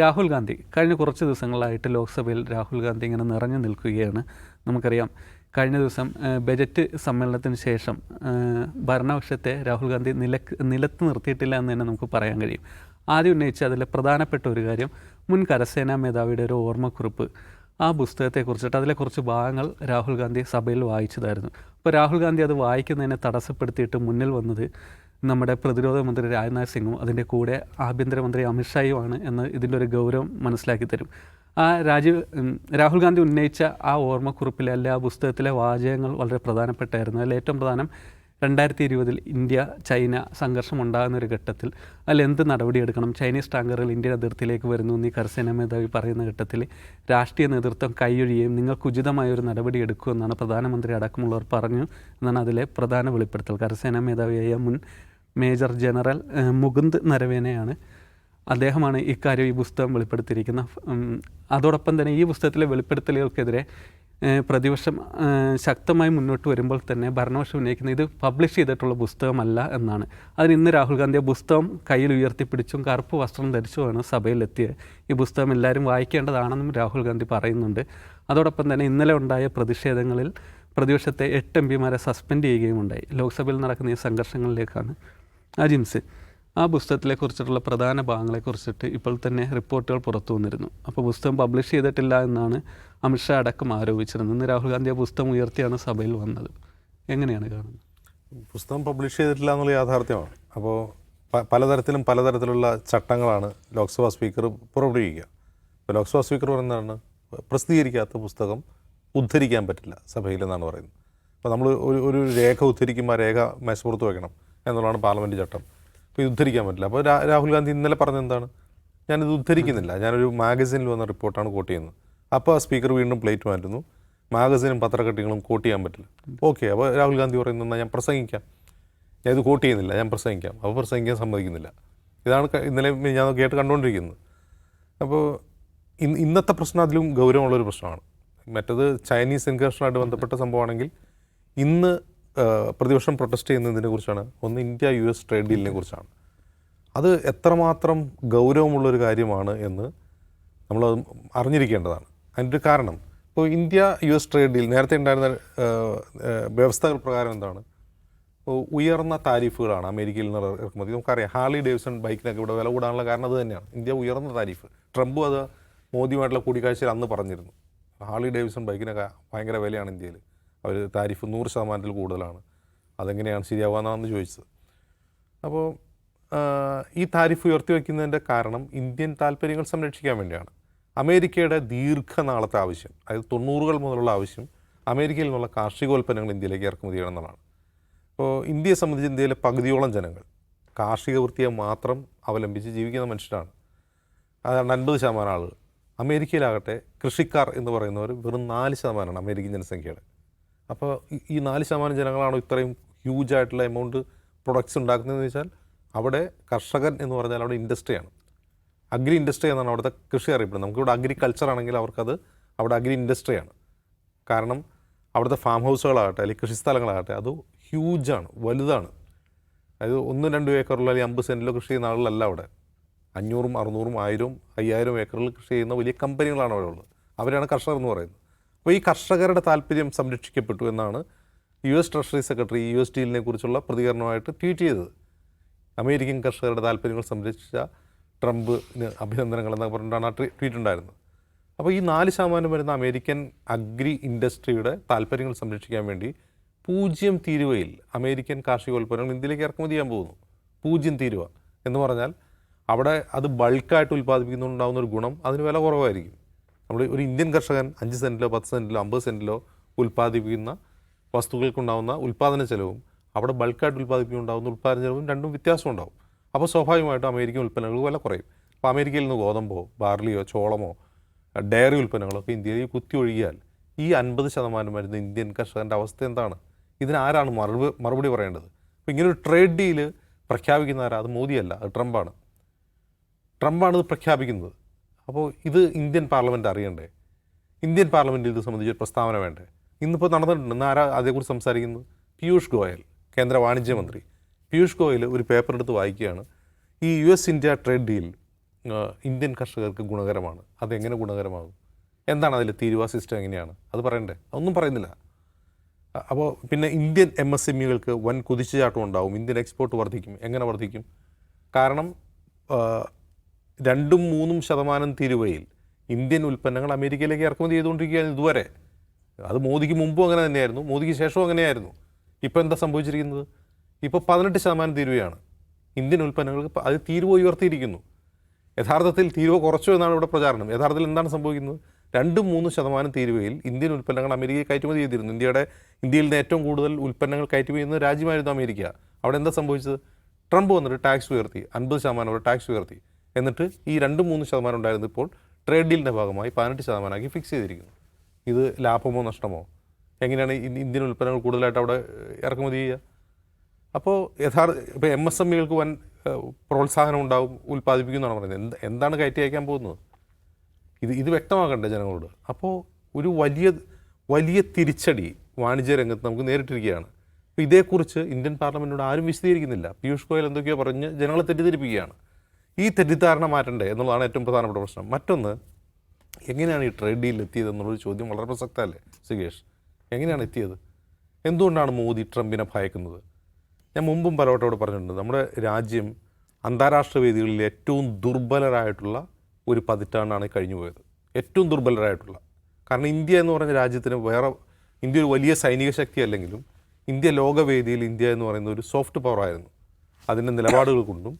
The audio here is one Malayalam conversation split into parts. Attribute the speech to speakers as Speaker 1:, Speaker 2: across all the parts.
Speaker 1: രാഹുൽ ഗാന്ധി. കഴിഞ്ഞ കുറച്ച് ദിവസങ്ങളായിട്ട് ലോക്സഭയിൽ രാഹുൽ ഗാന്ധി ഇങ്ങനെ നിറഞ്ഞു നിൽക്കുകയാണ്. നമുക്കറിയാം കഴിഞ്ഞ ദിവസം ബജറ്റ് സമ്മേളനത്തിന് ശേഷം ഭരണപക്ഷത്തെ രാഹുൽ ഗാന്ധി നിലയ്ക്ക് നിലത്ത് നിർത്തിയിട്ടില്ല എന്ന് തന്നെ നമുക്ക് പറയാൻ കഴിയും. ആദ്യം ഉന്നയിച്ച അതിലെ പ്രധാനപ്പെട്ട ഒരു കാര്യം മുൻ കരസേനാ മേധാവിയുടെ ഒരു ഓർമ്മക്കുറിപ്പ്. ആ പുസ്തകത്തെക്കുറിച്ചിട്ട് അതിലെ കുറച്ച് ഭാഗങ്ങൾ രാഹുൽ ഗാന്ധി സഭയിൽ വായിച്ചതായിരുന്നു. അപ്പോൾ രാഹുൽ ഗാന്ധി അത് വായിക്കുന്നതിനെ തടസ്സപ്പെടുത്തിയിട്ട് മുന്നിൽ വന്നത് നമ്മുടെ പ്രതിരോധ മന്ത്രി രാജ്നാഥ് സിംഗും അതിന്റെ കൂടെ ആഭ്യന്തരമന്ത്രി അമിത്ഷായുമാണ് എന്ന് ഇതിന്റെ ഒരു ഗൗരവം മനസ്സിലാക്കി തരും. ആ രാജീവ് രാഹുൽ ഗാന്ധി ഉന്നയിച്ച ആ ഓർമ്മക്കുറിപ്പിലെ അല്ലെ ആ പുസ്തകത്തിലെ വാചകങ്ങൾ വളരെ പ്രധാനപ്പെട്ടായിരുന്നു അതിൽ ഏറ്റവും പ്രധാനം രണ്ടായിരത്തി ഇരുപതിൽ ഇന്ത്യ ചൈന സംഘർഷം ഉണ്ടാകുന്ന ഒരു ഘട്ടത്തിൽ അതിൽ എന്ത് നടപടിയെടുക്കണം ചൈനീസ് ടാങ്കറുകൾ ഇന്ത്യയുടെ അതിർത്തിയിലേക്ക് വരുന്നു എന്ന് കരസേനാ മേധാവി പറയുന്ന ഘട്ടത്തിൽ രാഷ്ട്രീയ നേതൃത്വം കൈയൊഴിയുകയും നിങ്ങൾക്ക് ഉചിതമായ ഒരു നടപടി എടുക്കുമെന്നാണ് പ്രധാനമന്ത്രി അടക്കമുള്ളവർ പറഞ്ഞു എന്നാണ് അതിലെ പ്രധാന വെളിപ്പെടുത്തൽ. കരസേനാ മേധാവിയായ മുൻ മേജർ ജനറൽ മുകുന്ദ് നരവേനയാണ് അദ്ദേഹമാണ് ഇക്കാര്യം ഈ പുസ്തകം വെളിപ്പെടുത്തിയിരിക്കുന്ന അതോടൊപ്പം തന്നെ ഈ പുസ്തകത്തിലെ വെളിപ്പെടുത്തലുകൾക്കെതിരെ പ്രതിപക്ഷം ശക്തമായി മുന്നോട്ട് വരുമ്പോൾ തന്നെ ഭരണപക്ഷം ഉന്നയിക്കുന്ന ഇത് പബ്ലിഷ് ചെയ്തിട്ടുള്ള പുസ്തകമല്ല എന്നാണ്. അതിന് ഇന്ന് രാഹുൽ ഗാന്ധി പുസ്തകം കയ്യിൽ ഉയർത്തിപ്പിടിച്ചും കറുപ്പ് വസ്ത്രം ധരിച്ചുമാണ് സഭയിലെത്തിയത്. ഈ പുസ്തകം എല്ലാവരും വായിക്കേണ്ടതാണെന്നും രാഹുൽ ഗാന്ധി പറയുന്നുണ്ട്. അതോടൊപ്പം തന്നെ ഇന്നലെ ഉണ്ടായ പ്രതിഷേധങ്ങളിൽ പ്രതിപക്ഷത്തെ എട്ട് എം പിമാരെ സസ്പെൻഡ് ചെയ്യുകയും ഉണ്ടായി. ലോക്സഭയിൽ നടക്കുന്ന ഈ സംഘർഷങ്ങളിലേക്കാണ് അജിംസ് ആ പുസ്തകത്തിലെ കുറിച്ചിട്ടുള്ള പ്രധാന ഭാഗങ്ങളെക്കുറിച്ചിട്ട് ഇപ്പോൾ തന്നെ റിപ്പോർട്ടുകൾ പുറത്തു വന്നിരുന്നു. അപ്പോൾ പുസ്തകം പബ്ലിഷ് ചെയ്തിട്ടില്ല എന്നാണ് അമിത്ഷാ അടക്കം ആരോപിച്ചിരുന്നത്. ഇന്ന് രാഹുൽ ഗാന്ധി ആ പുസ്തകം ഉയർത്തിയാണ് സഭയിൽ വന്നത്. എങ്ങനെയാണ് കാണുന്നത്?
Speaker 2: പുസ്തകം പബ്ലിഷ് ചെയ്തിട്ടില്ല എന്നുള്ള യാഥാർത്ഥ്യമാണ്. അപ്പോൾ പലതരത്തിലും പലതരത്തിലുള്ള ചട്ടങ്ങളാണ് ലോക്സഭാ സ്പീക്കർ പുറപ്പെടുവിക്കുക. ഇപ്പോൾ ലോക്സഭാ സ്പീക്കർ പറയുന്നതാണ് പ്രസിദ്ധീകരിക്കാത്ത പുസ്തകം ഉദ്ധരിക്കാൻ പറ്റില്ല സഭയിൽ എന്നാണ് പറയുന്നത്. അപ്പോൾ നമ്മൾ ഒരു ഒരു രേഖ ഉദ്ധരിക്കുമ്പോൾ ആ രേഖ മേശപ്പുറത്ത് വെക്കണം. എന്നുള്ളതാണ് പാർലമെന്റ് ചട്ടം. അപ്പോൾ ഇത് ഉദ്ധരിക്കാൻ പറ്റില്ല. അപ്പോൾ രാഹുൽ ഗാന്ധി ഇന്നലെ പറഞ്ഞത് എന്താണ്? ഞാനിത് ഉദ്ധരിക്കുന്നില്ല. ഞാനൊരു മാഗസിനിൽ വന്ന റിപ്പോർട്ടാണ് കോട്ട് ചെയ്യുന്നത്. അപ്പോൾ സ്പീക്കർ വീണ്ടും പ്ലേറ്റ് മാറ്റുന്നു. മാഗസിനും പത്രക്കട്ടിങ്ങളും കോട്ട് ചെയ്യാൻ പറ്റില്ല. ഓക്കെ അപ്പോൾ രാഹുൽ ഗാന്ധി പറയുന്നത് എന്നാൽ ഞാൻ പ്രസംഗിക്കാം. ഞാൻ ഇത് കോട്ട് ചെയ്യുന്നില്ല. ഞാൻ പ്രസംഗിക്കാം. അപ്പോൾ പ്രസംഗിക്കാൻ സമ്മതിക്കുന്നില്ല. ഇതാണ് ഇന്നലെ ഞാൻ കേട്ട് കണ്ടുകൊണ്ടിരിക്കുന്നത് അപ്പോൾ ഇന്ന് ഇന്നത്തെ പ്രശ്നം അതിലും ഗൗരവമുള്ളൊരു പ്രശ്നമാണ്. മറ്റത് ചൈനീസ് ഇൻകർഷനായിട്ട് ബന്ധപ്പെട്ട സംഭവമാണെങ്കിൽ ഇന്ന് പ്രതിപക്ഷം പ്രൊട്ടസ്റ്റ് ചെയ്യുന്നതിനെ കുറിച്ചാണ്. ഒന്ന് ഇന്ത്യ യു എസ് ട്രേഡ് ഡീലിനെ കുറിച്ചാണ്. അത് എത്രമാത്രം ഗൗരവമുള്ളൊരു കാര്യമാണ് എന്ന് നമ്മൾ അറിഞ്ഞിരിക്കേണ്ടതാണ്. അതിന്റെ ഒരു കാരണം ഇപ്പോൾ India U S trade deal നേരത്തെ ഉണ്ടായിരുന്ന വ്യവസ്ഥകൾ പ്രകാരം എന്താണ്? ഉയർന്ന താരിഫുകളാണ് അമേരിക്കയിൽ നിന്ന് ഇറക്കുമതി. നമുക്കറിയാം ഹാർലി ഡേവിസൺ ബൈക്കിനൊക്കെ ഇവിടെ വില കൂടാനുള്ള കാരണം അത് തന്നെയാണ് ഇന്ത്യ ഉയർന്ന താരിഫ്. ട്രംപും അത് മോദിയുമായിട്ടുള്ള കൂടിക്കാഴ്ചയിൽ അന്ന് പറഞ്ഞിരുന്നു. ഹാർലി ഡേവിസൺ ബൈക്കിനൊക്കെ ഭയങ്കര വിലയാണ് ഇന്ത്യയിൽ. അവർ താരിഫ് നൂറ് ശതമാനത്തിൽ കൂടുതലാണ്. അതെങ്ങനെയാണ് ശരിയാവാന്നാണെന്ന് ചോദിച്ചത്. അപ്പോൾ ഈ താരിഫ് ഉയർത്തി വയ്ക്കുന്നതിന്റെ കാരണം ഇന്ത്യൻ താല്പര്യങ്ങൾ സംരക്ഷിക്കാൻ വേണ്ടിയാണ്. അമേരിക്കയുടെ ദീർഘനാളത്തെ ആവശ്യം അതായത് തൊണ്ണൂറുകൾ മുതലുള്ള ആവശ്യം അമേരിക്കയിൽ നിന്നുള്ള കാർഷികോൽപ്പന്നങ്ങൾ ഇന്ത്യയിലേക്ക് ഇറക്കുമതി ചെയ്യണം എന്നുള്ളതാണ് അപ്പോൾ ഇന്ത്യയെ സംബന്ധിച്ച് ഇന്ത്യയിലെ പകുതിയോളം ജനങ്ങൾ കാർഷിക വൃത്തിയെ മാത്രം അവലംബിച്ച് ജീവിക്കുന്ന മനുഷ്യരാണ്. അതാണ് അൻപത് ശതമാനം ആളുകൾ. അമേരിക്കയിലാകട്ടെ കൃഷിക്കാർ എന്ന് പറയുന്നവർ വെറും നാല് ശതമാനമാണ് അമേരിക്കൻ ജനസംഖ്യയുടെ. അപ്പോൾ ഈ- നാല് ശതമാനം ജനങ്ങളാണോ ഇത്രയും ഹ്യൂജ് ആയിട്ടുള്ള എമൗണ്ട് പ്രൊഡക്ട്സ് ഉണ്ടാക്കുന്നതെന്ന് വെച്ചാൽ അവിടെ കർഷകൻ എന്ന് പറഞ്ഞാൽ അവിടെ ഇൻഡസ്ട്രിയാണ് അഗ്രി ഇൻഡസ്ട്രി എന്നാണ് അവിടുത്തെ കൃഷി അറിയപ്പെടുന്നത്. നമുക്കിവിടെ അഗ്രികൾച്ചർ ആണെങ്കിൽ അവർക്കത് അവിടെ അഗ്രി ഇൻഡസ്ട്രിയാണ് കാരണം അവിടുത്തെ ഫാം ഹൗസുകളാകട്ടെ അല്ലെങ്കിൽ കൃഷിസ്ഥലങ്ങളാകട്ടെ അത് ഹ്യൂജാണ് വലുതാണ്. അതായത് ഒന്ന് രണ്ട് ഏക്കറുള്ള അല്ലെങ്കിൽ അമ്പത് സെന്റിലോ കൃഷി ചെയ്യുന്ന ആളുകളല്ല അവിടെ. അഞ്ഞൂറും അറുന്നൂറും ആയിരവും അയ്യായിരം ഏക്കറിൽ കൃഷി ചെയ്യുന്ന വലിയ കമ്പനികളാണ് അവിടെ ഉള്ളത്. അവരാണ് കർഷകർ എന്ന് പറയുന്നത്. അപ്പോൾ ഈ കർഷകരുടെ താല്പര്യം സംരക്ഷിക്കപ്പെട്ടു എന്നാണ് U S treasury secretary U S ഡീലിനെ കുറിച്ചുള്ള പ്രതികരണമായിട്ട് ട്വീറ്റ് ചെയ്തത്. അമേരിക്കൻ കർഷകരുടെ താല്പര്യങ്ങൾ സംരക്ഷിച്ച ട്രംപിന് അഭിനന്ദനങ്ങൾ എന്നൊക്കെ പറഞ്ഞിട്ടാണ് ആ ട്വീറ്റ് ഉണ്ടായിരുന്നത്. അപ്പോൾ ഈ നാല് ശതമാനം വരുന്ന അമേരിക്കൻ അഗ്രി ഇൻഡസ്ട്രിയുടെ താല്പര്യങ്ങൾ സംരക്ഷിക്കാൻ വേണ്ടി പൂജ്യം തീരുവയിൽ അമേരിക്കൻ കാർഷികോൽപ്പന്നങ്ങൾ ഇന്ത്യയിലേക്ക് ഇറക്കുമതി ചെയ്യാൻ പോകുന്നു. പൂജ്യം തീരുവ എന്ന് പറഞ്ഞാൽ അവിടെ അത് ബൾക്കായിട്ട് ഉൽപ്പാദിപ്പിക്കുന്നുണ്ടാകുന്ന ഒരു ഗുണം അതിന് വില കുറവായിരിക്കും. നമ്മൾ ഒരു ഇന്ത്യൻ കർഷകൻ അഞ്ച് സെന്റിലോ പത്ത് സെന്റിലോ അമ്പത് സെന്റിലോ ഉൽപ്പാദിപ്പിക്കുന്ന വസ്തുക്കൾക്കുണ്ടാകുന്ന ഉൽപ്പാദന ചെലവും അവിടെ ബൾക്കായിട്ട് ഉൽപ്പാദിപ്പിക്കുന്നുണ്ടാകുന്ന ഉൽപ്പാദന ചെലവും രണ്ടും വ്യത്യാസം ഉണ്ടാവും. അപ്പോൾ സ്വാഭാവികമായിട്ടും അമേരിക്കൻ ഉൽപ്പന്നങ്ങൾക്ക് വില കുറയും. അപ്പോൾ അമേരിക്കയിൽ നിന്ന് ഗോതമ്പോ ബാർലിയോ ചോളമോ ഡയറി ഉൽപ്പന്നങ്ങളൊക്കെ ഇന്ത്യയിൽ കുത്തി ഒഴുകിയാൽ ഈ അൻപത് ശതമാനം വരുന്ന ഇന്ത്യൻ കർഷകന്റെ അവസ്ഥ എന്താണ്? ഇതിനാരാണ് മറുപടി മറുപടി പറയേണ്ടത്? അപ്പോൾ ഇങ്ങനെ ഒരു ട്രേഡ് ഡീൽ പ്രഖ്യാപിക്കുന്ന ആരാ അത് മോദിയല്ല അത് ട്രംപാണ്. ട്രംപാണ് ഇത് പ്രഖ്യാപിക്കുന്നത്. അപ്പോൾ ഇത് ഇന്ത്യൻ പാർലമെന്റ് അറിയണ്ടേ? ഇന്ത്യൻ പാർലമെന്റിൽ ഇത് സംബന്ധിച്ച് ഒരു പ്രസ്താവന വേണ്ടേ? ഇന്നിപ്പോൾ നടന്നിട്ടുണ്ട്. ഇന്ന് ആരാ അതേക്കുറിച്ച് സംസാരിക്കുന്നത്? പീയൂഷ് ഗോയൽ കേന്ദ്ര വാണിജ്യ മന്ത്രി. പീയൂഷ് ഗോയൽ ഒരു പേപ്പർ എടുത്ത് വായിക്കുകയാണ്. ഈ U S India trade deal Indian കർഷകർക്ക് ഗുണകരമാണ്. അതെങ്ങനെ ഗുണകരമാകും? എന്താണ് അതിൽ തീരുവ സിസ്റ്റം എങ്ങനെയാണ്? അത് പറയണ്ടേ? അതൊന്നും പറയുന്നില്ല. അപ്പോൾ പിന്നെ ഇന്ത്യൻ എം എസ് എം ഇകൾക്ക് വൻ കുതിച്ചുചാട്ടം ഉണ്ടാവും. ഇന്ത്യൻ എക്സ്പോർട്ട് വർദ്ധിക്കും എങ്ങനെ വർദ്ധിക്കും കാരണം രണ്ടും മൂന്നും ശതമാനം തീരുവയിൽ ഇന്ത്യൻ ഉൽപ്പന്നങ്ങൾ അമേരിക്കയിലേക്ക് ഇറക്കുമതി ചെയ്തുകൊണ്ടിരിക്കുകയാണ് ഇതുവരെ. അത് മോദിക്ക് മുമ്പും അങ്ങനെ തന്നെയായിരുന്നു. മോദിക്ക് ശേഷവും അങ്ങനെയായിരുന്നു. ഇപ്പോൾ എന്താ സംഭവിച്ചിരിക്കുന്നത്? ഇപ്പോൾ പതിനെട്ട് ശതമാനം തീരുവയാണ്. ഇന്ത്യൻ ഉൽപ്പന്നങ്ങൾക്ക് അത് തീരുവ ഉയർത്തിയിരിക്കുന്നു. യഥാർത്ഥത്തിൽ തീരുവ കുറച്ചു എന്നാണ് ഇവിടെ പ്രചാരണം. യഥാർത്ഥത്തിൽ എന്താണ് സംഭവിക്കുന്നത്? രണ്ടും മൂന്ന് ശതമാനം തീരുവയിൽ ഇന്ത്യൻ ഉൽപ്പന്നങ്ങൾ അമേരിക്കയെ കയറ്റുമതി ചെയ്തിരുന്നു. ഇന്ത്യയുടെ ഇന്ത്യയിൽ നിന്ന് ഏറ്റവും കൂടുതൽ ഉൽപ്പന്നങ്ങൾ കയറ്റുമതി ചെയ്യുന്ന രാജ്യമായിരുന്നു അമേരിക്ക. അവിടെ എന്താ സംഭവിച്ചത്? ട്രംപ് വന്നിട്ട് ടാക്സ് ഉയർത്തി. അൻപത് ശതമാനം ടാക്സ് ഉയർത്തി. എന്നിട്ട് ഈ രണ്ട് മൂന്ന് ശതമാനം ഉണ്ടായിരുന്നു ഇപ്പോൾ ട്രേഡ് ഡീലിന്റെ ഭാഗമായി പതിനെട്ട് ശതമാനമാക്കി ഫിക്സ് ചെയ്തിരിക്കുന്നു. ഇത് ലാഭമോ നഷ്ടമോ? എങ്ങനെയാണ് ഇന്ത്യൻ ഉൽപ്പന്നങ്ങൾ കൂടുതലായിട്ട് അവിടെ ഇറക്കുമതി ചെയ്യുക? അപ്പോൾ യഥാർത്ഥ ഇപ്പോൾ എം എസ് എം ഇകൾക്ക് വൻ പ്രോത്സാഹനം ഉണ്ടാവും ഉൽപ്പാദിപ്പിക്കുന്നതാണ് പറയുന്നത്. എന്ത് എന്താണ് കയറ്റി അയക്കാൻ പോകുന്നത്? ഇത് ഇത് വ്യക്തമാക്കണ്ടേ ജനങ്ങളോട്? അപ്പോൾ ഒരു വലിയ വലിയ തിരിച്ചടി വാണിജ്യ രംഗത്ത് നമുക്ക് നേരിട്ടിരിക്കുകയാണ്. അപ്പോൾ ഇതേക്കുറിച്ച് ഇന്ത്യൻ പാർലമെന്റിനോട് ആരും വിശദീകരിക്കുന്നില്ല. പീയൂഷ് ഗോയൽ എന്തൊക്കെയോ പറഞ്ഞ് ജനങ്ങളെ തെറ്റിദ്ധരിപ്പിക്കുകയാണ്. ഈ തെറ്റിദ്ധാരണ മാറ്റണ്ടേ എന്നുള്ളതാണ് ഏറ്റവും പ്രധാനപ്പെട്ട പ്രശ്നം. മറ്റൊന്ന് എങ്ങനെയാണ് ഈ ട്രേഡ് ഡീലിൽ എത്തിയത് എന്നുള്ളൊരു ചോദ്യം വളരെ പ്രസക്തമല്ലേ സുകേഷ്? എങ്ങനെയാണ് എത്തിയത്? എന്തുകൊണ്ടാണ് മോദി ട്രംപിനെ ഭയക്കുന്നത്? ഞാൻ മുമ്പും പലവട്ടോട് പറഞ്ഞിട്ടുണ്ട് നമ്മുടെ രാജ്യം അന്താരാഷ്ട്ര വേദികളിൽ ഏറ്റവും ദുർബലരായിട്ടുള്ള ഒരു പതിറ്റാണ്ടാണ് കഴിഞ്ഞു പോയത് ഏറ്റവും ദുർബലരായിട്ടുള്ള. കാരണം ഇന്ത്യ എന്ന് പറഞ്ഞ രാജ്യത്തിന് വേറെ ഇന്ത്യ ഒരു വലിയ സൈനിക ശക്തി അല്ലെങ്കിലും ഇന്ത്യ ലോകവേദിയിൽ ഇന്ത്യ എന്ന് പറയുന്ന ഒരു സോഫ്റ്റ് പവറായിരുന്നു അതിന്റെ നിലപാടുകൾ കൊണ്ടും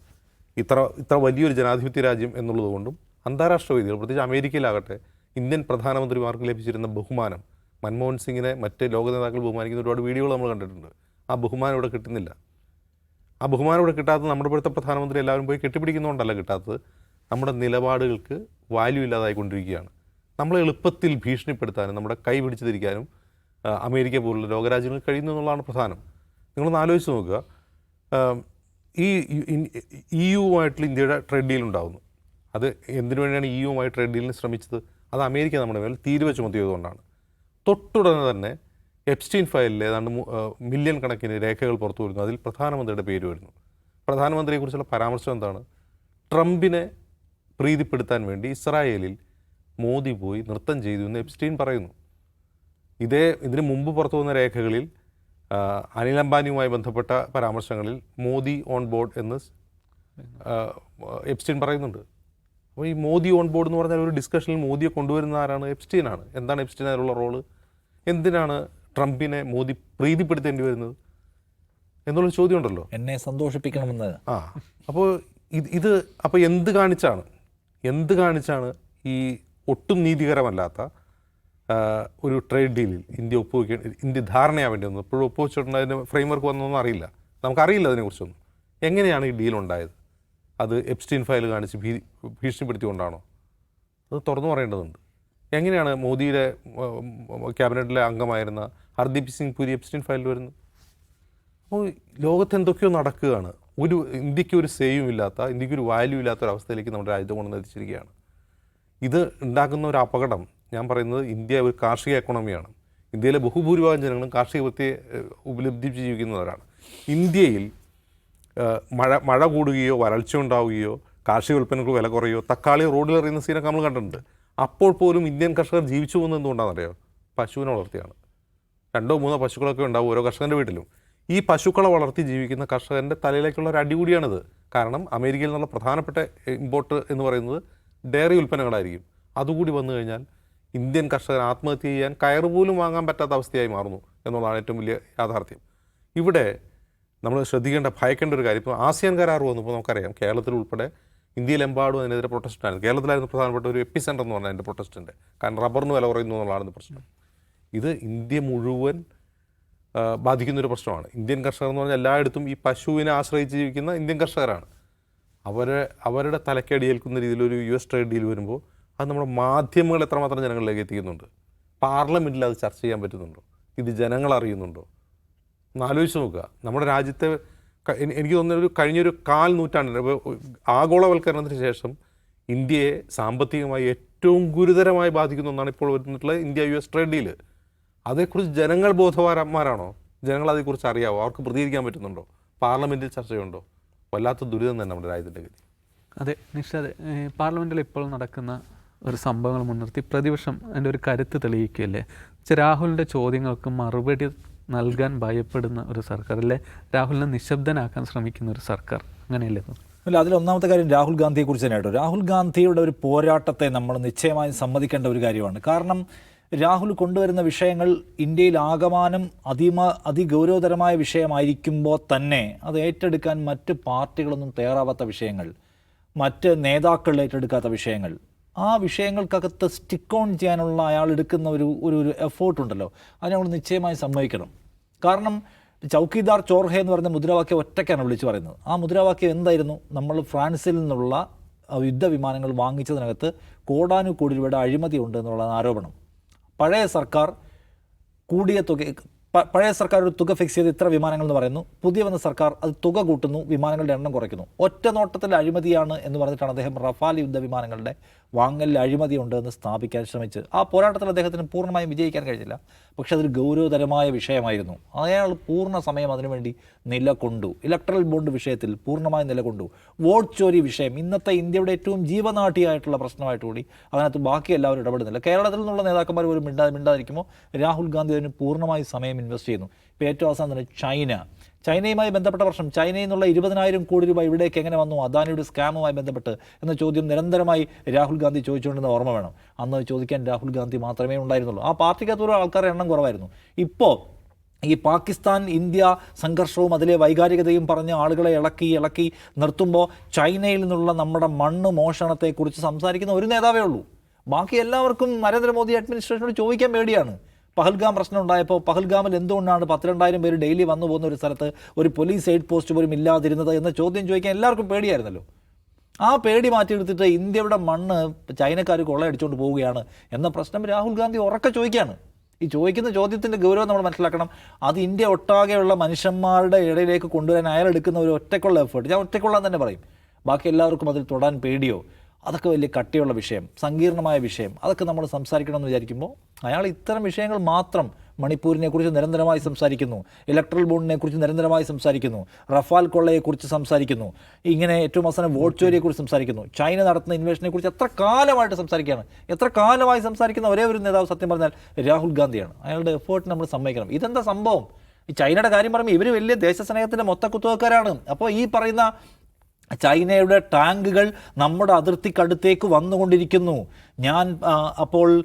Speaker 2: ഇത്ര ഇത്ര വലിയൊരു ജനാധിപത്യ രാജ്യം എന്നുള്ളതുകൊണ്ടും അന്താരാഷ്ട്ര വേദികൾ പ്രത്യേകിച്ച് അമേരിക്കയിലാകട്ടെ ഇന്ത്യൻ പ്രധാനമന്ത്രിമാർക്ക് ലഭിച്ചിരുന്ന ബഹുമാനം മൻമോഹൻ സിംഗിനെ മറ്റ് ലോക നേതാക്കൾ ബഹുമാനിക്കുന്ന ഒരുപാട് വീഡിയോകൾ നമ്മൾ കണ്ടിട്ടുണ്ട്. ആ ബഹുമാനം ഇവിടെ കിട്ടുന്നില്ല. ആ ബഹുമാനം ഇവിടെ കിട്ടാത്തത് നമ്മുടെ ഇവിടുത്തെ പ്രധാനമന്ത്രി എല്ലാവരും പോയി കെട്ടിപ്പിടിക്കുന്നതുകൊണ്ടല്ല കിട്ടാത്തത്. നമ്മുടെ നിലപാടുകൾക്ക് വാല്യൂ ഇല്ലാതായിക്കൊണ്ടിരിക്കുകയാണ് നമ്മളെ എളുപ്പത്തിൽ ഭീഷണിപ്പെടുത്താനും നമ്മുടെ കൈ പിടിച്ചു തിരിക്കാനും അമേരിക്ക പോലുള്ള ലോകരാജ്യങ്ങൾ കഴിയുന്നു എന്നുള്ളതാണ് പ്രധാനം. നിങ്ങളൊന്ന് ആലോചിച്ച് നോക്കുക. ഈ ഇ യുവുമായിട്ടുള്ള ഇന്ത്യയുടെ ട്രേഡ് ഡീൽ ഉണ്ടാകുന്നു അത് എന്തിനു വേണ്ടിയാണ് ഇ യുവുമായി ട്രേഡ് ഡീലിന് ശ്രമിച്ചത്? അത് അമേരിക്ക നമ്മുടെ മേൽ തീരുവ ചുമത്തിയതുകൊണ്ടാണ്. തൊട്ടുടനെ തന്നെ എപ്സ്റ്റീൻ ഫയലിൽ ഏതാണ്ട് മില്യൺ കണക്കിന് രേഖകൾ പുറത്തു വരുന്നു. അതിൽ പ്രധാനമന്ത്രിയുടെ പേര് വരുന്നു. പ്രധാനമന്ത്രിയെക്കുറിച്ചുള്ള പരാമർശം എന്താണ്? ട്രംപിനെ പ്രീതിപ്പെടുത്താൻ വേണ്ടി ഇസ്രായേലിൽ മോദി പോയി നൃത്തം ചെയ്തു എന്ന് എപ്സ്റ്റീൻ പറയുന്നു. ഇതേ ഇതിന് മുമ്പ് പുറത്തു വന്ന രേഖകളിൽ അനിൽ അംബാനിയുമായി ബന്ധപ്പെട്ട പരാമർശങ്ങളിൽ മോദി ഓൺ ബോർഡ് എന്ന് എപ്സ്റ്റീൻ പറയുന്നുണ്ട്. അപ്പോൾ ഈ മോദി ഓൺ ബോർഡ് എന്ന് പറഞ്ഞാൽ ഒരു ഡിസ്കഷനിൽ മോദിയെ കൊണ്ടുവരുന്ന ആരാണ്? എപ്സ്റ്റീനാണ് എന്താണ് എപ്സ്റ്റീൻ അതിലുള്ള റോൾ? എന്തിനാണ് ട്രംപിനെ മോദി പ്രീതിപ്പെടുത്തേണ്ടി വരുന്നത്? എന്നുള്ളൊരു ചോദ്യം ഉണ്ടല്ലോ
Speaker 3: എന്നെ സന്തോഷിപ്പിക്കണമെന്ന്.
Speaker 2: ആ അപ്പോൾ ഇത് ഇത് അപ്പോൾ എന്ത് കാണിച്ചാണ്? എന്ത് കാണിച്ചാണ് ഈ ഒട്ടും നീതികരമല്ലാത്ത ഒരു ട്രേഡ് ഡീലിൽ ഇന്ത്യ ഒപ്പുവെക്ക ഇന്ത്യ ധാരണയാവേണ്ടി വന്നത് ഇപ്പോഴും ഒപ്പുവെച്ചിട്ടുണ്ട്. അതിന്റെ ഫ്രെയിംവർക്ക് വന്നതൊന്നും അറിയില്ല. നമുക്കറിയില്ല അതിനെക്കുറിച്ചൊന്നും. എങ്ങനെയാണ് ഈ ഡീൽ ഉണ്ടായത്? അത് എപ്സ്റ്റീൻ ഫയൽ കാണിച്ച് ഭീ ഭീഷണിപ്പെടുത്തിക്കൊണ്ടാണോ? അത് തുറന്നു പറയേണ്ടതുണ്ട്. എങ്ങനെയാണ് മോദിയുടെ ക്യാബിനറ്റിലെ അംഗമായിരുന്ന ഹർദീപ് സിംഗ് പുരി എപ്സ്റ്റീൻ ഫയലിൽ വരുന്നത്? അപ്പോൾ ലോകത്ത് എന്തൊക്കെയോ നടക്കുകയാണ്. ഒരു ഇന്ത്യയ്ക്ക് ഒരു സേയും ഇല്ലാത്ത ഇന്ത്യയ്ക്ക് ഒരു വാല്യൂ ഇല്ലാത്ത ഒരു അവസ്ഥയിലേക്ക് നമ്മുടെ രാജ്യത്തെ കൊണ്ടുവന്ന് എത്തിച്ചിരിക്കുകയാണ്. ഇത് ഉണ്ടാക്കുന്ന ഒരു അപകടം ഞാൻ പറയുന്നത് ഇന്ത്യ ഒരു കാർഷിക എക്കോണമിയാണ് ഇന്ത്യയിലെ ബഹുഭൂരിഭാഗം ജനങ്ങളും കാർഷിക വൃത്തിയെ ഉപലബ്ധി ജീവിക്കുന്നവരാണ്. ഇന്ത്യയിൽ മഴ മഴ കൂടുകയോ വരൾച്ച ഉണ്ടാവുകയോ കാർഷിക ഉൽപ്പന്നങ്ങൾക്ക് വില കുറയോ തക്കാളി റോഡിൽ എറിയുന്ന സീനൊക്കെ നമ്മൾ കണ്ടിട്ടുണ്ട്. അപ്പോൾ പോലും ഇന്ത്യൻ കർഷകർ ജീവിച്ചു പോകുന്നത് എന്തുകൊണ്ടാണെന്നറിയോ? പശുവിനെ വളർത്തിയാണ്. രണ്ടോ മൂന്നോ പശുക്കളൊക്കെ ഉണ്ടാവും ഓരോ കർഷകന്റെ വീട്ടിലും. ഈ പശുക്കളെ വളർത്തി ജീവിക്കുന്ന കർഷകന്റെ തലയിലേക്കുള്ള ഒരു അടികൂടിയാണിത്. കാരണം അമേരിക്കയിൽ നിന്നുള്ള പ്രധാനപ്പെട്ട ഇമ്പോർട്ട് എന്ന് പറയുന്നത് ഡയറി ഉൽപ്പന്നങ്ങളായിരിക്കും. അതുകൂടി വന്നു കഴിഞ്ഞാൽ ഇന്ത്യൻ കർഷകർ ആത്മഹത്യ ചെയ്യാൻ കയർ പോലും വാങ്ങാൻ പറ്റാത്ത അവസ്ഥയായി മാറുന്നു എന്നുള്ളതാണ് ഏറ്റവും വലിയ യാഥാർത്ഥ്യം. ഇവിടെ നമ്മൾ ശ്രദ്ധിക്കേണ്ട ഭയക്കേണ്ട ഒരു കാര്യം. ഇപ്പോൾ ആസിയാൻ കരാർ വന്നപ്പോൾ നമുക്കറിയാം കേരളത്തിൽ ഉൾപ്പെടെ ഇന്ത്യയിലെമ്പാടും അതിനെതിരെ പ്രൊട്ടസ്റ്റായിരുന്നു കേരളത്തിലായിരുന്നു പ്രധാനപ്പെട്ട ഒരു എപ്പി സെന്റർ എന്ന് പറഞ്ഞാൽ അതിന്റെ പ്രൊട്ടസ്റ്റിന്റെ കാരണം റബ്ബറിന് വില കുറയുന്നു എന്നുള്ളതാണ് പ്രശ്നം. ഇത് ഇന്ത്യ മുഴുവൻ ബാധിക്കുന്നൊരു ബാധിക്കുന്ന ഒരു പ്രശ്നമാണ്. ഇന്ത്യൻ കർഷകർ എന്ന് പറഞ്ഞാൽ എല്ലായിടത്തും ഈ പശുവിനെ ആശ്രയിച്ച് ജീവിക്കുന്ന ഇന്ത്യൻ കർഷകരാണ്. അവരെ അവരുടെ തലക്കടിയേൽക്കുന്ന രീതിയിലൊരു യു എസ് ട്രേഡ് ഡീൽ വരുമ്പോൾ അത് നമ്മുടെ മാധ്യമങ്ങൾ എത്രമാത്രം ജനങ്ങളിലേക്ക് എത്തിക്കുന്നുണ്ട്? പാർലമെന്റിൽ അത് ചർച്ച ചെയ്യാൻ പറ്റുന്നുണ്ടോ? ഇത് ജനങ്ങൾ അറിയുന്നുണ്ടോ? ഒന്ന് ആലോചിച്ച് നോക്കുക. നമ്മുടെ രാജ്യത്തെ എനിക്ക് തോന്നുന്ന ഒരു കഴിഞ്ഞൊരു കാൽ നൂറ്റാണ്ടിന് ആഗോളവൽക്കരണത്തിന് ശേഷം ഇന്ത്യയെ സാമ്പത്തികമായി ഏറ്റവും ഗുരുതരമായി ബാധിക്കുന്ന ഒന്നാണ് ഇപ്പോൾ വരുന്നിട്ടുള്ള India U S trade deal. അതേക്കുറിച്ച് ജനങ്ങൾ ബോധവാന്മാരാണോ? ജനങ്ങൾ അതേക്കുറിച്ച് അറിയാവോ? അവർക്ക് പ്രതികരിക്കാൻ പറ്റുന്നുണ്ടോ? പാർലമെന്റിൽ ചർച്ചയുണ്ടോ? വല്ലാത്ത ദുരിതം തന്നെ നമ്മുടെ രാജ്യത്തിന്റെ ഗതി.
Speaker 1: അതെ നിഷാദ് പാർലമെന്റിൽ ഇപ്പോൾ നടക്കുന്ന ഒരു സംഭവങ്ങൾ മുൻനിർത്തി പ്രതിപക്ഷം അതിന്റെ ഒരു കരുത്ത് തെളിയിക്കുകയല്ലേ? രാഹുലിന്റെ ചോദ്യങ്ങൾക്ക് മറുപടി നൽകാൻ ഭയപ്പെടുന്ന ഒരു സർക്കാർ അല്ലെ രാഹുലിനെ നിശബ്ദനാക്കാൻ ശ്രമിക്കുന്ന ഒരു സർക്കാർ. അങ്ങനെയല്ലേ
Speaker 3: അല്ല അതിൽ ഒന്നാമത്തെ കാര്യം രാഹുൽ ഗാന്ധിയെ കുറിച്ച് തന്നെ കേട്ടോ. രാഹുൽ ഗാന്ധിയുടെ ഒരു പോരാട്ടത്തെ നമ്മൾ നിശ്ചയമായും സമ്മതിക്കേണ്ട ഒരു കാര്യമാണ്. കാരണം രാഹുൽ കൊണ്ടുവരുന്ന വിഷയങ്ങൾ ഇന്ത്യയിൽ ആകമാനം അതിമ അതിഗൗരവതരമായ വിഷയമായിരിക്കുമ്പോൾ തന്നെ അത് ഏറ്റെടുക്കാൻ മറ്റ് പാർട്ടികളൊന്നും തയ്യാറാവാത്ത വിഷയങ്ങൾ മറ്റ് നേതാക്കൾ ഏറ്റെടുക്കാത്ത വിഷയങ്ങൾ ആ വിഷയങ്ങൾക്കകത്ത് സ്റ്റിക്ക് ഓൺ ചെയ്യാനുള്ള അയാൾ എടുക്കുന്ന ഒരു ഒരു ഒരു എഫേർട്ട് ഉണ്ടല്ലോ. അത് നമ്മൾ നിശ്ചയമായി സമ്മതിക്കണം. കാരണം ചൗക്കിദാർ ചോർഹെ എന്ന് പറയുന്ന മുദ്രാവാക്യം ഒറ്റയ്ക്കാണ് വിളിച്ചു പറയുന്നത്. ആ മുദ്രാവാക്യം എന്തായിരുന്നു? നമ്മൾ ഫ്രാൻസിൽ നിന്നുള്ള യുദ്ധവിമാനങ്ങൾ വാങ്ങിച്ചതിനകത്ത് കോടാനുകോടി രൂപയുടെ അഴിമതി ഉണ്ട് എന്നുള്ള ആരോപണം. പഴയ സർക്കാർ കൂടിയ തുക പഴയ സർക്കാർ ഒരു തുക ഫിക്സ് ചെയ്ത് ഇത്ര വിമാനങ്ങൾ എന്ന് പറയുന്നു. പുതിയ വന്ന സർക്കാർ അത് തുക കൂട്ടുന്നു വിമാനങ്ങളുടെ എണ്ണം കുറയ്ക്കുന്നു. ഒറ്റ നോട്ടത്തിൽ അഴിമതിയാണ് എന്ന് പറഞ്ഞിട്ടാണ് അദ്ദേഹം റഫാൽ യുദ്ധ വിമാനങ്ങളുടെ വാങ്ങലിൽ അഴിമതിയുണ്ട് ഉണ്ടെന്ന് സ്ഥാപിക്കാൻ ശ്രമിച്ച് ആ പോരാട്ടത്തിൽ അദ്ദേഹത്തിന് പൂർണമായും വിജയിക്കാൻ കഴിഞ്ഞില്ല. പക്ഷെ അതൊരു ഗൗരവതരമായ വിഷയമായിരുന്നു. അയാൾ പൂർണ സമയം അതിനുവേണ്ടി നിലകൊണ്ടു. ഇലക്ട്രൽ ബോണ്ട് വിഷയത്തിൽ പൂർണമായും നിലകൊണ്ടു. വോട്ട് ചോരി വിഷയം. ഇന്നത്തെ ഇന്ത്യയുടെ ഏറ്റവും ജീവനാട്ടിയായിട്ടുള്ള പ്രശ്നമായിട്ട് കൂടി അതിനകത്ത് ബാക്കി എല്ലാവരും ഇടപെടുന്നില്ല. കേരളത്തിൽ നിന്നുള്ള നേതാക്കന്മാർ ഒരു മിണ്ടാ മിണ്ടാതിരിക്കുമ്പോൾ രാഹുൽ ഗാന്ധി അതിന് പൂർണമായി സമയം ഇൻവെസ്റ്റ് ചെയ്യുന്നു. ഇപ്പോൾ ഏറ്റവും അവസാനം തന്നെ ചൈന. ചൈനയുമായി ബന്ധപ്പെട്ട പ്രശ്നം ചൈനയിൽ നിന്നുള്ള ഇരുപതിനായിരം കോടി രൂപ ഇവിടേക്ക് എങ്ങനെ വന്നു? അദാനിയുടെ സ്കാമുമായി ബന്ധപ്പെട്ട് എന്ന ചോദ്യം നിരന്തരമായി രാഹുൽ ഗാന്ധി ചോദിച്ചുകൊണ്ടിരുന്ന ഓർമ്മ വേണം. അന്ന് ചോദിക്കാൻ രാഹുൽ ഗാന്ധി മാത്രമേ ഉണ്ടായിരുന്നുള്ളൂ. ആ പാർട്ടിക്കകത്തുള്ള ആൾക്കാരുടെ എണ്ണം കുറവായിരുന്നു. ഇപ്പോൾ ഈ പാകിസ്ഥാൻ ഇന്ത്യ സംഘർഷവും അതിലെ വൈകാരികതയും പറഞ്ഞ് ആളുകളെ ഇളക്കി ഇളക്കി നിർത്തുമ്പോൾ ചൈനയിൽ നിന്നുള്ള നമ്മുടെ മണ്ണ് മോഷണത്തെക്കുറിച്ച് സംസാരിക്കുന്ന ഒരു നേതാവേ ഉള്ളൂ. ബാക്കി എല്ലാവർക്കും നരേന്ദ്രമോദി അഡ്മിനിസ്ട്രേഷനോട് ചോദിക്കാൻ പേടിയാണ്. പഹൽഗാം പ്രശ്നം ഉണ്ടായപ്പോൾ പഹൽഗാമിൽ എന്തുകൊണ്ടാണ് പത്തിരണ്ടായിരം പേര് ഡെയിലി വന്നു പോകുന്ന ഒരു സ്ഥലത്ത് ഒരു പോലീസ് എയ്ഡ് പോസ്റ്റ് പോലും ഇല്ലാതിരുന്നത് എന്ന ചോദ്യം ചോദിക്കാൻ എല്ലാവർക്കും പേടിയായിരുന്നല്ലോ? ആ പേടി മാറ്റിയെടുത്തിട്ട് ഇന്ത്യയുടെ മണ്ണ് ചൈനക്കാർ കൊള്ളയടിച്ചുകൊണ്ട് പോവുകയാണ് എന്ന പ്രശ്നം രാഹുൽ ഗാന്ധി ഉറക്കെ ചോദിക്കുകയാണ്. ഈ ചോദിക്കുന്ന ചോദ്യത്തിന്റെ ഗൗരവം നമ്മൾ മനസ്സിലാക്കണം. അത് ഇന്ത്യ ഒട്ടാകെയുള്ള മനുഷ്യന്മാരുടെ ഇടയിലേക്ക് കൊണ്ടുവരാൻ അയാൾ എടുക്കുന്ന ഒരു ഒറ്റക്കുള്ള എഫേർട്ട് ഞാൻ ഒറ്റക്കുള്ളാൻ തന്നെ പറയും. ബാക്കി എല്ലാവർക്കും അതിൽ തൊടാൻ പേടിയോ? അതൊക്കെ വലിയ കട്ടിയുള്ള വിഷയം സങ്കീർണമായ വിഷയം. അതൊക്കെ നമ്മൾ സംസാരിക്കണമെന്ന് വിചാരിക്കുമ്പോൾ അയാൾ ഇത്തരം വിഷയങ്ങൾ മാത്രം മണിപ്പൂരിനെക്കുറിച്ച് നിരന്തരമായി സംസാരിക്കുന്നു ഇലക്ട്രൽ ബോണ്ടിനെ കുറിച്ച് നിരന്തരമായി സംസാരിക്കുന്നു റഫാൽ കൊള്ളയെക്കുറിച്ച് സംസാരിക്കുന്നു ഇങ്ങനെ ഏറ്റവും അവസാനം വോട്ട് ചോരിയെക്കുറിച്ച് സംസാരിക്കുന്നു ചൈന നടത്തുന്ന ഇൻവേഷനെ കുറിച്ച് എത്ര കാലമായിട്ട് സംസാരിക്കുകയാണ് എത്ര കാലമായി സംസാരിക്കുന്ന ഒരേ ഒരു നേതാവ് സത്യം പറഞ്ഞാൽ രാഹുൽ ഗാന്ധിയാണ്. അയാളുടെ എഫേർട്ട് നമ്മൾ സമ്മതിക്കണം. ഇതെന്താ സംഭവം? ഈ ചൈനയുടെ കാര്യം പറയുമ്പോൾ ഇവർ വലിയ ദേശസ്നേഹത്തിന്റെ മൊത്ത കുത്തുവക്കാരാണ് അപ്പോൾ ഈ പറയുന്ന ചൈനയുടെ ടാങ്കുകൾ നമ്മുടെ അതിർത്തിക്കടുത്തേക്ക് വന്നുകൊണ്ടിരിക്കുന്നു. ഞാൻ അപ്പോൾ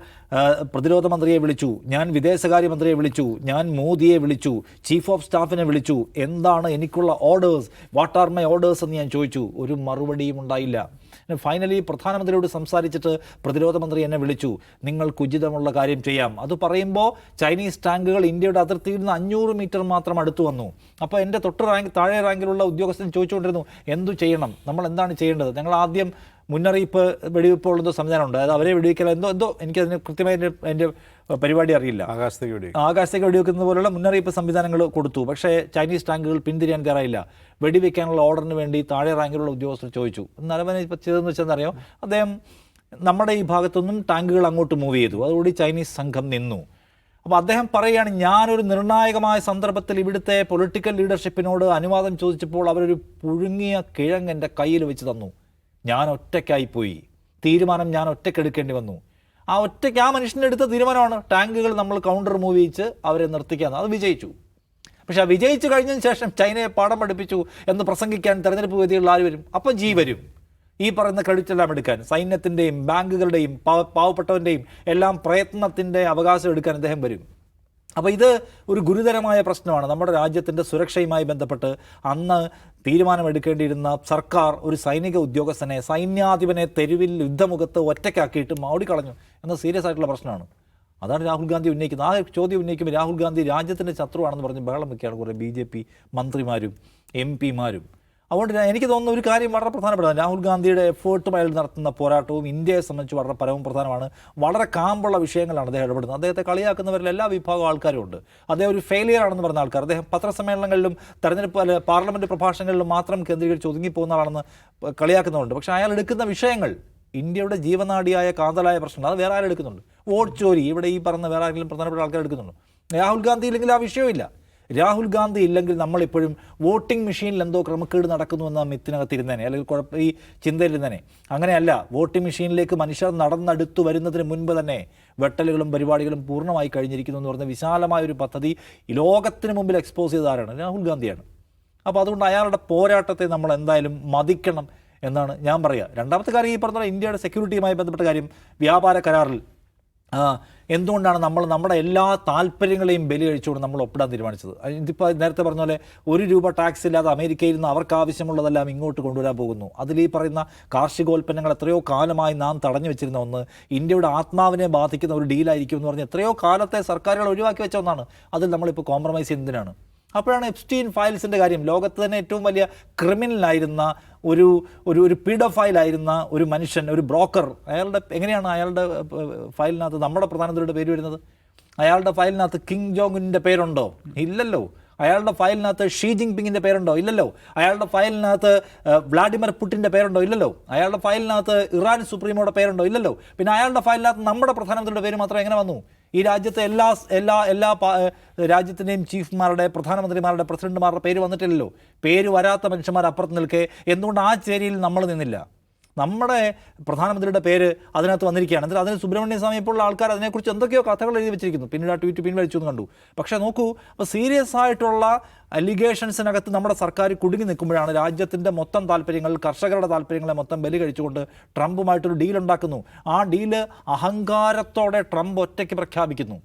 Speaker 3: പ്രതിരോധ മന്ത്രിയെ വിളിച്ചു. ഞാൻ വിദേശകാര്യമന്ത്രിയെ വിളിച്ചു. ഞാൻ മോദിയെ വിളിച്ചു. ചീഫ് ഓഫ് സ്റ്റാഫിനെ വിളിച്ചു. എന്താണ് എനിക്കുള്ള orders? What are my orders എന്ന് ഞാൻ ചോദിച്ചു. ഒരു മറുപടിയും ഉണ്ടായില്ല. ഫൈനലി പ്രധാനമന്ത്രിയോട് സംസാരിച്ചിട്ട് പ്രതിരോധ മന്ത്രി എന്നെ വിളിച്ചു. നിങ്ങൾക്ക് ഉചിതമുള്ള കാര്യം ചെയ്യാം. അത് പറയുമ്പോൾ ചൈനീസ് ടാങ്കുകൾ ഇന്ത്യയുടെ അതിർത്തിയിൽ നിന്ന് അഞ്ഞൂറ് മീറ്റർ മാത്രം അടുത്തു വന്നു. അപ്പോൾ എന്റെ തൊട്ട് റാങ്ക് താഴെ റാങ്കിലുള്ള ഉദ്യോഗസ്ഥൻ ചോദിച്ചുകൊണ്ടിരുന്നു എന്തു ചെയ്യണം? നമ്മൾ എന്താണ് ചെയ്യേണ്ടത്? ഞങ്ങൾ ആദ്യം മുന്നറിയിപ്പ് വെടിവെപ്പുള്ള എന്തോ സംവിധാനമുണ്ട്. അതായത് അവരെ വെടിവെക്കൽ എന്തോ എന്തോ എനിക്കതിന് കൃത്യമായി എന്റെ പരിപാടി അറിയില്ല.
Speaker 2: ആകാശത്തേക്ക്
Speaker 3: ആകാശത്തേക്ക് പോലുള്ള മുന്നറിയിപ്പ് സംവിധാനങ്ങൾ കൊടുത്തു. പക്ഷേ ചൈനീസ് ടാങ്കുകൾ പിന്തിരിയാൻ തയ്യാറായില്ല. വെടിവെക്കാനുള്ള ഓർഡറിന് വേണ്ടി താഴെ റാങ്കിലുള്ള ഉദ്യോഗസ്ഥർ ചോദിച്ചു. നരവനെ ഇപ്പോൾ ചെയ്തതെന്ന് വെച്ചാൽ അറിയാം? അദ്ദേഹം നമ്മുടെ ഈ ഭാഗത്തുനിന്നും ടാങ്കുകൾ അങ്ങോട്ട് മൂവ് ചെയ്തു. അതോടുകൂടി ചൈനീസ് സംഘം നിന്നു. അപ്പോൾ അദ്ദേഹം പറയുകയാണ് ഞാനൊരു നിർണായകമായ സന്ദർഭത്തിൽ ഇവിടുത്തെ പൊളിറ്റിക്കൽ ലീഡർഷിപ്പിനോട് അനുവാദം ചോദിച്ചപ്പോൾ അവരൊരു പുഴുങ്ങിയ കിഴങ്ങ് എന്റെ കയ്യിൽ വെച്ച് തന്നു. ഞാൻ ഒറ്റയ്ക്കായി പോയി. തീരുമാനം ഞാൻ ഒറ്റയ്ക്ക് എടുക്കേണ്ടി വന്നു. ആ ഒറ്റയ്ക്ക് ആ മനുഷ്യന്റെ എടുത്ത തീരുമാനമാണ് ടാങ്കുകൾ നമ്മൾ കൗണ്ടർ മൂവ് ചെയ്യിച്ച് അവരെ നിർത്തിക്കാന്ന് അത് വിജയിച്ചു. പക്ഷെ ആ വിജയിച്ചു കഴിഞ്ഞതിന് ശേഷം ചൈനയെ പാഠം പഠിപ്പിച്ചു എന്ന് പ്രസംഗിക്കാൻ തെരഞ്ഞെടുപ്പ് വേദികളിൽ ആര് വരും? അപ്പം ജീ വരും. ഈ പറയുന്ന ക്രെഡിറ്റ് എല്ലാം എടുക്കാൻ സൈന്യത്തിന്റെയും ബാങ്കുകളുടെയും പാവ- പാവപ്പെട്ടവന്റെയും എല്ലാം പ്രയത്നത്തിന്റെ അവകാശം എടുക്കാൻ അദ്ദേഹം വരും. അപ്പോൾ ഇത് ഒരു ഗുരുതരമായ പ്രശ്നമാണ്. നമ്മുടെ രാജ്യത്തിന്റെ സുരക്ഷയുമായി ബന്ധപ്പെട്ട് അന്ന് തീരുമാനമെടുക്കേണ്ടിയിരുന്ന സർക്കാർ ഒരു സൈനിക ഉദ്യോഗസ്ഥനെ സൈന്യാധിപനെ തെരുവിൽ യുദ്ധമുഖത്ത് ഒറ്റയ്ക്കാക്കിയിട്ട് മാടിക്കളഞ്ഞു എന്ന സീരിയസ് ആയിട്ടുള്ള പ്രശ്നമാണ്. അതാണ് രാഹുൽ ഗാന്ധി ഉന്നയിക്കുന്നത് ആ ചോദ്യം ഉന്നയിക്കുമ്പോൾ രാഹുൽ ഗാന്ധി രാജ്യത്തിന്റെ ശത്രുവാണെന്ന് പറഞ്ഞ് ബഹളം വയ്ക്കുകയാണ് കുറേ ബി ജെ പി മന്ത്രിമാരും എം പിമാരും. അതുകൊണ്ട് എനിക്ക് തോന്നുന്ന ഒരു കാര്യം വളരെ പ്രധാനപ്പെട്ടതാണ്. രാഹുൽ ഗാന്ധിയുടെ എഫേർട്ടും അയാൾ നടത്തുന്ന പോരാട്ടവും ഇന്ത്യയെ സംബന്ധിച്ച് വളരെ പരമപ്രധാനമാണ് വളരെ കാമ്പുള്ള വിഷയങ്ങളാണ് അദ്ദേഹം ഇടപെടുന്നത്. അദ്ദേഹത്തെ കളിയാക്കുന്നവരിൽ എല്ലാ വിഭാഗം ആൾക്കാരും ഉണ്ട്. അദ്ദേഹം ഒരു ഫെയിലിയർ ആണെന്ന് പറഞ്ഞ ആൾക്കാർ. അദ്ദേഹം പത്രസമ്മേളനങ്ങളിലും തെരഞ്ഞെടുപ്പ് പാർലമെന്റ് പ്രഭാഷണങ്ങളിലും മാത്രം കേന്ദ്രീകരിച്ച് ഒതുങ്ങിപ്പോകുന്ന ആളാണെന്ന് കളിയാക്കുന്നുണ്ട് പക്ഷേ അയാൾ എടുക്കുന്ന വിഷയങ്ങൾ ഇന്ത്യയുടെ ജീവനാടിയായ കാതലായ പ്രശ്നം അത് വേറെ ആരെടുക്കുന്നുണ്ട് വോട്ട് ചോരി ഇവിടെ ഈ പറഞ്ഞ വേറെ ആരെങ്കിലും പ്രധാനപ്പെട്ട ആൾക്കാർ എടുക്കുന്നുണ്ട്. രാഹുൽ ഗാന്ധി ഇല്ലെങ്കിൽ ആ വിഷയമില്ല രാഹുൽ ഗാന്ധി ഇല്ലെങ്കിൽ നമ്മളിപ്പോഴും വോട്ടിംഗ് മെഷീനിൽ എന്തോ ക്രമക്കേട് നടക്കുന്നു എന്ന മിത്തിനകത്തിരുന്നേനെ അല്ലെങ്കിൽ കുഴപ്പം ഈ ചിന്തയിലിരുന്നേനെ. അങ്ങനെയല്ല വോട്ടിംഗ് മെഷീനിലേക്ക് മനുഷ്യർ നടന്നടുത്തു വരുന്നതിന് മുൻപ് തന്നെ വെട്ടലുകളും പരിപാടികളും പൂർണമായി കഴിഞ്ഞിരിക്കുന്നു എന്ന് പറഞ്ഞ വിശാലമായ ഒരു പദ്ധതി ലോകത്തിന് മുമ്പിൽ എക്സ്പോസ് ചെയ്ത ആരാണ്? രാഹുൽ ഗാന്ധിയാണ്. അപ്പോൾ അതുകൊണ്ട് അയാളുടെ പോരാട്ടത്തെ നമ്മൾ എന്തായാലും മതിക്കണം എന്നാണ് ഞാൻ പറയുക രണ്ടാമത്തെ കാര്യം ഈ പറഞ്ഞ ഇന്ത്യയുടെ സെക്യൂരിറ്റിയുമായി ബന്ധപ്പെട്ട കാര്യം വ്യാപാര കരാറിൽ എന്തുകൊണ്ടാണ് നമ്മൾ നമ്മുടെ എല്ലാ താല്പര്യങ്ങളെയും ബലി കഴിച്ചുകൊണ്ട് നമ്മൾ ഒപ്പിടാൻ തീരുമാനിച്ചത്? ഇതിപ്പോൾ നേരത്തെ പറഞ്ഞ പോലെ ഒരു രൂപ ടാക്സ് ഇല്ലാതെ അമേരിക്കയിൽ നിന്ന് അവർക്ക് ആവശ്യമുള്ളതെല്ലാം ഇങ്ങോട്ട് കൊണ്ടുവരാൻ പോകുന്നു. അതിൽ ഈ പറയുന്ന കാർഷികോൽപ്പന്നങ്ങൾ എത്രയോ കാലമായി നാം തടഞ്ഞു വെച്ചിരുന്ന ഒന്ന് ഇന്ത്യയുടെ ആത്മാവിനെ ബാധിക്കുന്ന ഒരു ഡീലായിരിക്കും എന്ന് പറഞ്ഞ് എത്രയോ കാലത്തെ സർക്കാരുകൾ ഒഴിവാക്കി വെച്ച ഒന്നാണ്. അതിൽ നമ്മളിപ്പോൾ കോംപ്രമൈസ് ചെയ്യുന്നതിനാണ്. അപ്പോഴാണ് എപ്സ്റ്റീൻ ഫയൽസിന്റെ കാര്യം. ലോകത്ത് തന്നെ ഏറ്റവും വലിയ ക്രിമിനലായിരുന്ന ഒരു ഒരു ഒരു പീഡോഫൈലായിരുന്ന ഒരു മനുഷ്യൻ ഒരു ബ്രോക്കർ. അയാളുടെ എങ്ങനെയാണ് അയാളുടെ ഫയലിനകത്ത് നമ്മുടെ പ്രധാനമന്ത്രിയുടെ പേര് വരുന്നത്? അയാളുടെ ഫയലിനകത്ത് കിങ് ജോങ്ങിന്റെ പേരുണ്ടോ? ഇല്ലല്ലോ. അയാളുടെ ഫയലിനകത്ത് ഷീ ജിങ് പിങ്ങിന്റെ പേരുണ്ടോ? ഇല്ലല്ലോ. അയാളുടെ ഫയലിനകത്ത് വ്ളാഡിമർ പുട്ടിന്റെ പേരുണ്ടോ? ഇല്ലല്ലോ. അയാളുടെ ഫയലിനകത്ത് ഇറാൻ സുപ്രീമോയുടെ പേരുണ്ടോ? ഇല്ലല്ലോ. പിന്നെ അയാളുടെ ഫയലിനകത്ത് നമ്മുടെ പ്രധാനമന്ത്രിയുടെ പേര് മാത്രം എങ്ങനെ വന്നു? ഈ രാജ്യത്തെ എല്ലാ എല്ലാ എല്ലാ രാജ്യത്തിന്റെയും ചീഫ്മാരുടെ പ്രധാനമന്ത്രിമാരുടെ പ്രസിഡന്റുമാരുടെ പേര് വന്നിട്ടില്ലല്ലോ. പേര് വരാത്ത മനുഷ്യന്മാർ അപ്പുറത്ത് നിൽക്കേ. എന്തുകൊണ്ട് ആ ചേരിയിൽ നമ്മൾ നിന്നില്ല? നമ്മുടെ പ്രധാനമന്ത്രിയുടെ പേര് അതിനകത്ത് വന്നിരിക്കുകയാണ്. എന്നിട്ട് അതിന് സുബ്രഹ്മണ്യ സ്വാമി പോലുള്ള ആൾക്കാർ അതിനെക്കുറിച്ച് എന്തൊക്കെയോ കഥകൾ എഴുതി വെച്ചിരിക്കുന്നു. പിന്നീട് ആ ട്വീറ്റ് പിൻവലിച്ചു എന്ന് കണ്ടു. പക്ഷേ നോക്കൂ അപ്പോൾ സീരിയസ് ആയിട്ടുള്ള അലിഗേഷൻസിനകത്ത് നമ്മുടെ സർക്കാർ കുടുങ്ങി നിൽക്കുമ്പോഴാണ് രാജ്യത്തിന്റെ മൊത്തം താല്പര്യങ്ങൾ കർഷകരുടെ താല്പര്യങ്ങളെ മൊത്തം ബലി കഴിച്ചുകൊണ്ട് ട്രംപുമായിട്ടൊരു ഡീൽ ഉണ്ടാക്കുന്നു. ആ ഡീൽ അഹങ്കാരത്തോടെ ട്രംപ് ഒറ്റയ്ക്ക് പ്രഖ്യാപിക്കുന്നു.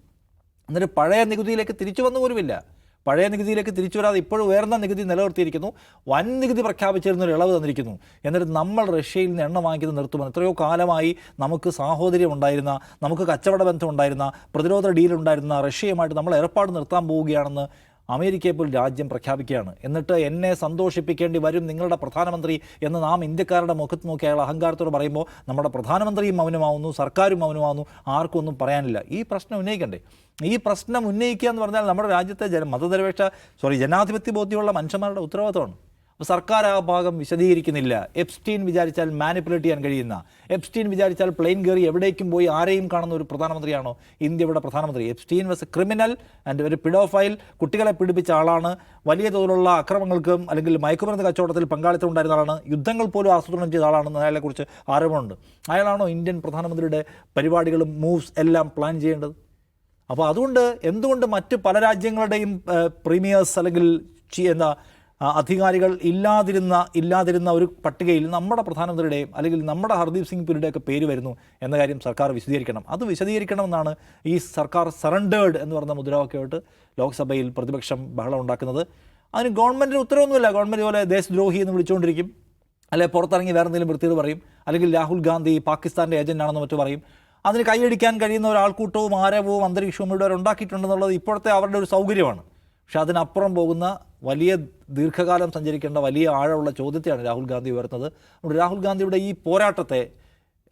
Speaker 3: എന്നിട്ട് പഴയ നികുതിയിലേക്ക് തിരിച്ചു വന്നു പോലുമില്ല. പഴയ നികുതിയിലേക്ക് തിരിച്ചു വരാതെ ഇപ്പോഴും ഉയർന്ന നികുതി നിലനിർത്തിയിരിക്കുന്നു. വൻ നികുതി പ്രഖ്യാപിച്ചിരുന്ന ഒരു ഇളവ് തന്നിരിക്കുന്നു. എന്നിട്ട് നമ്മൾ റഷ്യയിൽ നിന്ന് എണ്ണ വാങ്ങിക്കുന്നത് നിർത്തുമെന്ന് എത്രയോ കാലമായി നമുക്ക് സാഹോദര്യം ഉണ്ടായിരുന്ന നമുക്ക് കച്ചവട ബന്ധം ഉണ്ടായിരുന്ന പ്രതിരോധ ഡീൽ ഉണ്ടായിരുന്ന റഷ്യയുമായിട്ട് നമ്മൾ ഏർപ്പാട് നിർത്താൻ പോവുകയാണെന്ന് അമേരിക്കയെ പോലും രാജ്യം പ്രഖ്യാപിക്കുകയാണ്. എന്നിട്ട് എന്നെ സന്തോഷിപ്പിക്കേണ്ടി വരും നിങ്ങളുടെ പ്രധാനമന്ത്രി എന്ന് നാം ഇന്ത്യക്കാരുടെ മുഖത്ത് നോക്കി അയാൾ അഹങ്കാരത്തോട് പറയുമ്പോൾ നമ്മുടെ പ്രധാനമന്ത്രിയും മൗനമാവുന്നു സർക്കാരും മൗനമാവുന്നു ആർക്കും ഒന്നും പറയാനില്ല. ഈ പ്രശ്നം ഉന്നയിക്കണ്ടേ? ഈ പ്രശ്നം ഉന്നയിക്കുക എന്ന് പറഞ്ഞാൽ നമ്മുടെ രാജ്യത്തെ ജന മതനിരപേക്ഷ സോറി ജനാധിപത്യ ബോധ്യമുള്ള മനുഷ്യന്മാരുടെ ഉത്തരവാദിത്തമാണ്. സർക്കാർ ആ ഭാഗം വിശദീകരിക്കുന്നില്ല. എപ്സ്റ്റീൻ വിചാരിച്ചാൽ മാനിപ്പുലേറ്റ് ചെയ്യാൻ കഴിയുന്ന. എപ്സ്റ്റീൻ വിചാരിച്ചാൽ പ്ലെയിൻ കയറി എവിടേക്കും പോയി ആരെയും കാണുന്ന ഒരു പ്രധാനമന്ത്രിയാണോ ഇന്ത്യയുടെ പ്രധാനമന്ത്രി. Epstein was a criminal and ഒരു പിഡോഫൈൽ കുട്ടികളെ പീഡിപ്പിച്ച ആളാണ്. വലിയ തോതിലുള്ള അക്രമങ്ങൾക്കും അല്ലെങ്കിൽ മയക്കുമരുന്ന് കച്ചവടത്തിൽ പങ്കാളിത്തം ഉണ്ടായിരുന്ന ആളാണ്. യുദ്ധങ്ങൾ പോലും ആസൂത്രണം ചെയ്ത ആളാണെന്ന് അയാളെക്കുറിച്ച് ആരോപണമുണ്ട്. അയാളാണോ ഇന്ത്യൻ പ്രധാനമന്ത്രിയുടെ പരിപാടികളും മൂവ്സ് എല്ലാം പ്ലാൻ ചെയ്യേണ്ടത്? അപ്പോൾ അതുകൊണ്ട് എന്തുകൊണ്ട് മറ്റ് പല രാജ്യങ്ങളുടെയും പ്രീമിയേഴ്സ് അല്ലെങ്കിൽ എന്താ അധികാരികൾ ഇല്ലാതിരുന്ന ഇല്ലാതിരുന്ന ഒരു പട്ടികയിൽ നമ്മുടെ പ്രധാനമന്ത്രിയുടെയും അല്ലെങ്കിൽ നമ്മുടെ ഹർദീപ് സിംഗ് പുരിയുടെയൊക്കെ പേര് വരുന്നു എന്ന കാര്യം സർക്കാർ വിശദീകരിക്കണം. അത് വിശദീകരിക്കണമെന്നാണ് ഈ സർക്കാർ സറണ്ടേഡ് എന്ന് പറഞ്ഞ മുദ്രാവാക്യമായിട്ട് ലോക്സഭയിൽ പ്രതിപക്ഷം ബഹളം ഉണ്ടാക്കുന്നത്. അതിന് ഗവൺമെന്റിന് ഉത്തരവൊന്നുമില്ല. ഗവൺമെന്റ് പോലെ ദേശദ്രോഹി എന്ന് വിളിച്ചുകൊണ്ടിരിക്കും. അല്ലെ പുറത്തിറങ്ങി വേറെ എന്തെങ്കിലും വൃത്തിയത് പറയും. അല്ലെങ്കിൽ രാഹുൽ ഗാന്ധി പാകിസ്ഥാന്റെ ഏജന്റാണെന്ന് മറ്റു പറയും. അതിന് കൈയടിക്കാൻ കഴിയുന്ന ഒരു ആൾക്കൂട്ടവും ആരവവും അന്തരീക്ഷവും ഇവിടെ ഉണ്ടാക്കിയിട്ടുണ്ടെന്നുള്ളത് ഇപ്പോഴത്തെ അവരുടെ ഒരു സൗകര്യമാണ്. പക്ഷെ അതിനപ്പുറം പോകുന്ന വലിയ ദീർഘകാലം സഞ്ചരിക്കേണ്ട വലിയ ആഴമുള്ള ചോദ്യത്തെയാണ് രാഹുൽ ഗാന്ധി ഉയർത്തുന്നത്. അതുകൊണ്ട് രാഹുൽ ഗാന്ധിയുടെ ഈ പോരാട്ടത്തെ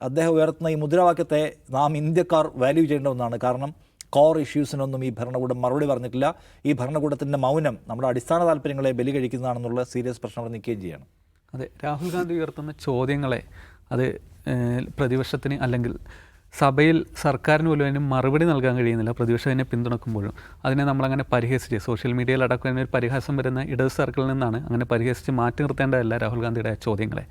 Speaker 3: അദ്ദേഹം ഉയർത്തുന്ന ഈ മുദ്രാവാക്യത്തെ നാം ഇന്ത്യക്കാർ വാല്യൂ ചെയ്യേണ്ട ഒന്നാണ്. കാരണം കോർ ഇഷ്യൂസിനൊന്നും ഈ ഭരണകൂടം മറുപടി പറഞ്ഞിട്ടില്ല. ഈ ഭരണകൂടത്തിന്റെ മൗനം നമ്മുടെ അടിസ്ഥാന താല്പര്യങ്ങളെ ബലി കഴിക്കുന്നതാണെന്നുള്ള സീരിയസ് പ്രശ്നം അവിടെ നിൽക്കുകയും ചെയ്യണം.
Speaker 1: അതെ രാഹുൽ ഗാന്ധി ഉയർത്തുന്ന ചോദ്യങ്ങളെ അത് പ്രതിപക്ഷത്തിന് അല്ലെങ്കിൽ സഭയിൽ സർക്കാരിന് പോലും അതിന് മറുപടി നൽകാൻ കഴിയുന്നില്ല. പ്രതിപക്ഷം അതിനെ പിന്തുണക്കുമ്പോഴും. അതിനെ നമ്മളങ്ങനെ പരിഹസിച്ച് സോഷ്യൽ മീഡിയയിലടക്കം ഒരു പരിഹാസം വരുന്ന ഇടത് സർക്കിളിൽ നിന്നാണ് അങ്ങനെ പരിഹസിച്ച് മാറ്റി നിർത്തേണ്ടതല്ല രാഹുൽ ഗാന്ധിയുടെ ചോദ്യങ്ങളെ.